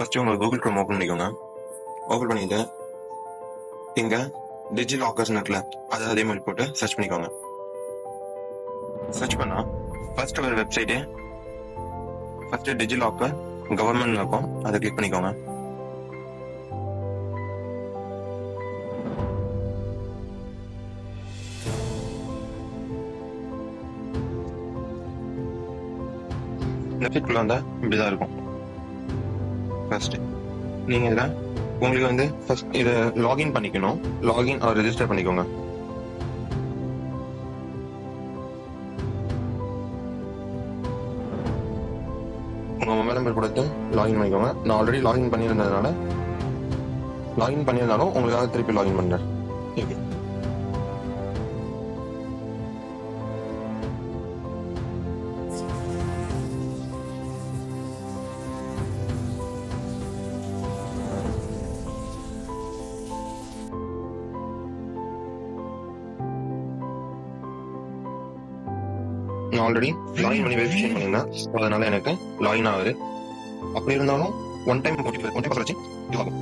First உங்க Google Chrome open பண்ணிக்கோங்க open பண்ணிட்டு இங்கே டிஜி லாக்கர்ஸ் நெட்ல அதை அதே மாதிரி போட்டு சர்ச் பண்ணிக்கோங்க சர்ச் பண்ணால் ஃபர்ஸ்ட் ஒரு website first DigiLocker government இருக்கும் அதை கிளிக் பண்ணிக்கோங்க இந்த வெப்சைட்குள்ள வந்தா இப்படிதான் இருக்கும் ஃபர்ஸ்ட் நீங்க இதில் உங்களுக்கு வந்து ஃபர்ஸ்ட் இதை லாகின் பண்ணிக்கணும். லாகின் ஆர் ரெஜிஸ்டர் பண்ணிக்கோங்க. உங்க மொபைல் நம்பர் கொடுத்து லாகின் பண்ணிக்கோங்க. நான் ஆல்ரெடி லாகின் பண்ணியிருந்ததுனால லாகின் பண்ணியிருந்தாலும் உங்களுக்காக திருப்பி லாகின் பண்ணுறேன் ஓகே நான் ஆல்ரெடி லாகின் பண்ணி வெரிஃபிகேஷன் பண்ணியிருந்தேன் அதனால எனக்கு லாகின் ஆகுது. அப்படி இருந்தாலும் ஒன் டைம் ஒன் டைம் வச்சு இதுவாகும்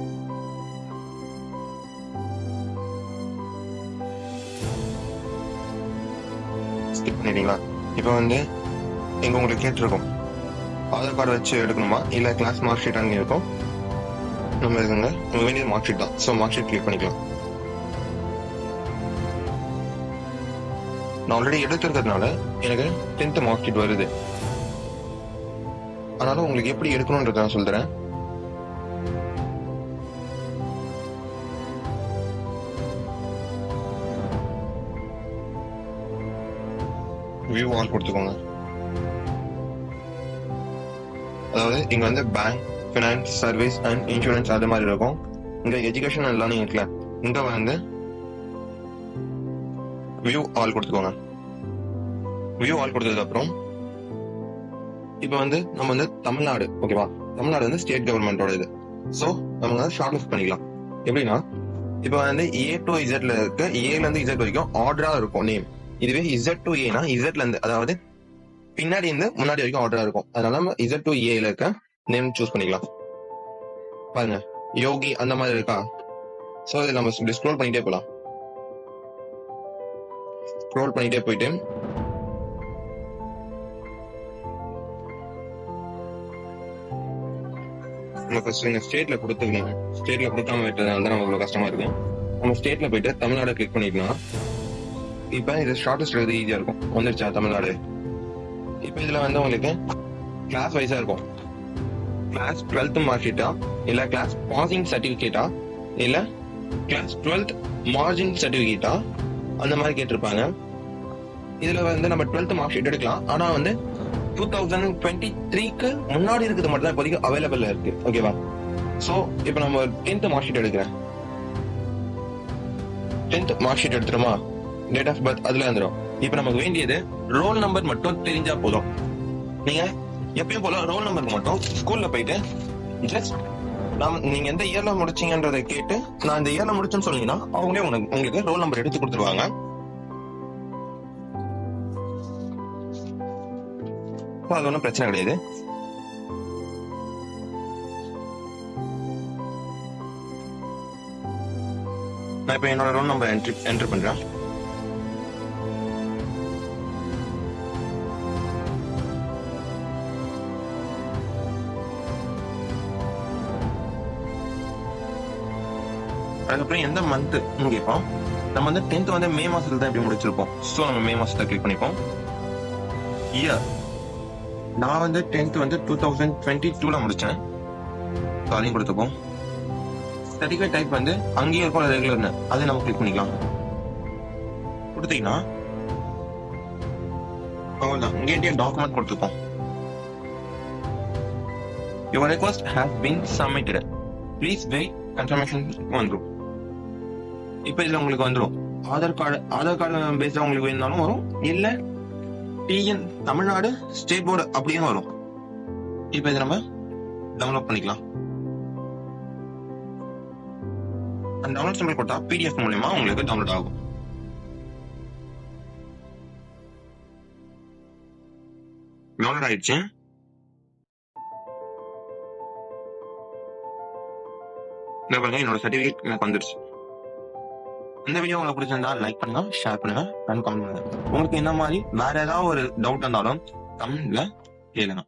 ஸ்கிப் பண்ணிட்டீங்களா? இப்போ வந்து இங்க உங்களுக்கு கேட்டிருக்கும். ஆதார் கார்டு வச்சு எடுக்கணுமா? இல்ல கிளாஸ் மார்க் ஷீட் அங்கே இருக்கும்? நம்ம இருக்குங்க நம்ம வேண்டியது மார்க் ஷீட் தான். ஸோ மார்க் ஷீட் கிளிக் பண்ணிக்கலாம். நான் ஆல்ரெடி எடுத்திருக்கிறதுனால எனக்கு டென்த் மார்க் ஷீட் வருது. அதனால உங்களுக்கு எப்படி எடுக்கணும்ன்றத நான் சொல்றேன். வியூ ஆல் கொடுத்துக்கோங்க. அதாவது இங்க வந்து bank finance service and insurance அது மாதிரி இருக்கும். இங்க எஜுகேஷன் எல்லாம் நீங்க இருக்கல இங்க வந்து வியூ ஆல் கொடுத்துக்கோங்க. வியூ ஆல் கொடுத்ததுக்கு அப்புறம் இப்போ வந்து நம்ம வந்து தமிழ்நாடு ஓகேவா தமிழ்நாடு வந்து ஸ்டேட் கவர்மெண்டோட இது. ஸோ நம்ம வந்து ஷார்ட் லிஸ்ட் பண்ணிக்கலாம். எப்படின்னா இப்போ வந்து ஏ டு இசட்ல இருக்க ஏல இருந்து இசட் வரைக்கும் ஆர்டரா இருக்கும் நேம் இதுவே இசட் டு ஏனா இசட்ல இருந்து அதாவது பின்னாடி இருந்து முன்னாடி வரைக்கும் ஆர்டரா இருக்கும். அதனால நம்ம இசட் டு ஏல இருக்க நேம் சூஸ் பண்ணிக்கலாம். பாருங்க. யோகி அந்த மாதிரி இருக்கா? ஸோ இதில் நம்ம டிஸ்க்ரோல் பண்ணிட்டே போகலாம் ஸ்க்ரோல் பண்ணிட்டே போயிட்டு. நம்ம ஃபர்ஸ்ட் நீங்க ஸ்டேட்ல கொடுத்துக்கணும். ஸ்டேட்ல கொடுக்காம விட்டதுனால தான் நமக்கு கஷ்டமா இருக்கும் நம்ம ஸ்டேட்ல போயிட்டு தமிழ்நாடு கிளிக் பண்ணிக்கலாம் இப்போ இது ஷார்டஸ்ட் எழுதி ஈஸியா இருக்கும். வந்துருச்சா தமிழ்நாடு? இப்போ இதுல வந்து உங்களுக்கு கிளாஸ் வைஸா இருக்கும். கிளாஸ் டுவெல்த் மார்க் ஷீட்டா இல்ல கிளாஸ் பாசிங் சர்டிபிகேட்டா இல்ல கிளாஸ் டுவெல்த் மார்ஜின் சர்டிபிகேட்டா அந்த மாதிரி கேட்டிருப்பாங்க. இதுல வந்து நம்ம டுவெல்த் மார்க் ஷீட் எடுக்கலாம். ஆனா வந்து டூ தௌசண்ட் டுவெண்ட்டி த்ரீக்கு முன்னாடி இருக்கிறது மட்டும் தான் இப்போதைக்கு அவைலபிள் இருக்கு. ஓகேவா சோ இப்போ நம்ம டென்த் மார்க் ஷீட் எடுக்கிறேன். டென்த் மார்க் ஷீட் எடுத்துருமா டேட் ஆஃப் பர்த் அதுல வந்துடும் இப்போ நமக்கு வேண்டியது ரோல் நம்பர் மட்டும் தெரிஞ்சா போதும். நீங்க எப்பயும் போல ரோல் நம்பருக்கு மட்டும் ஸ்கூல்ல போயிட்டு ஜஸ்ட் நாம் நீங்க எந்த இயர்ல முடிச்சீங்கன்றதை கேட்டு நான் இந்த இயர்ல முடிச்சேன்னு சொன்னீங்கன்னா அவங்களே உனக்கு உங்களுக்கு ரோல் நம்பர் எடுத்து கொடுத்துருவாங்க. அது ஒன்றும் பிரச்சனை கிடையாது. நான் இப்போ என்னோட ரோல் நம்பர் என்ட்ரி என்ட்ரி பண்றேன். அதுக்கப்புறம் எந்த மந்த் கேட்போம். நம்ம வந்து டென்த் வந்து மே மாசத்துல தான் இப்படி முடிச்சிருப்போம். ஸோ நம்ம மே மாசத்தை கிளிக் பண்ணிப்போம். இயர் நான் வந்து டென்த் வந்து டூ தௌசண்ட் டுவெண்ட்டி டூல முடிச்சேன். So, கொடுத்துப்போம். சர்டிஃபிகேட் டைப் வந்து அங்கேயும் இருக்கும் ரெகுலர்னு அதை நம்ம கிளிக் பண்ணிக்கலாம். கொடுத்தீங்கன்னா அவ்வளோதான் இங்கே document கொடுத்துப்போம். Your request has been submitted please wait confirmation வந்துடும் இப்போ இதுல உங்களுக்கு வந்துடும் ஆதார் கார்டு ஆதார் கார்டு பேஸ்டா உங்களுக்கு வேணும்னாலும் வரும். இல்ல டிஎன் தமிழ்நாடு ஸ்டேட் போர்டு அப்படியும் வரும். இப்போ இதை நம்ம டவுன்லோட் பண்ணிக்கலாம். அந்த டவுன்லோட் சிம்பிள் கொடுத்தா பிடிஎஃப் மூலியமா உங்களுக்கு டவுன்லோட் ஆகும். டவுன்லோட் ஆயிடுச்சு. இந்த பாருங்க என்னோட சர்டிபிகேட் எனக்கு வந்துருச்சு. இந்த வீடியோ உங்களுக்கு பிடிச்சிருந்தா லைக் பண்ணுங்க ஷேர் பண்ணுங்க அண்ட் கமெண்ட் பண்ணுங்க. உங்களுக்கு இந்த மாதிரி வேற ஏதாவது ஒரு டவுட் இருந்தாலும் கமெண்ட்ல கேளுங்க.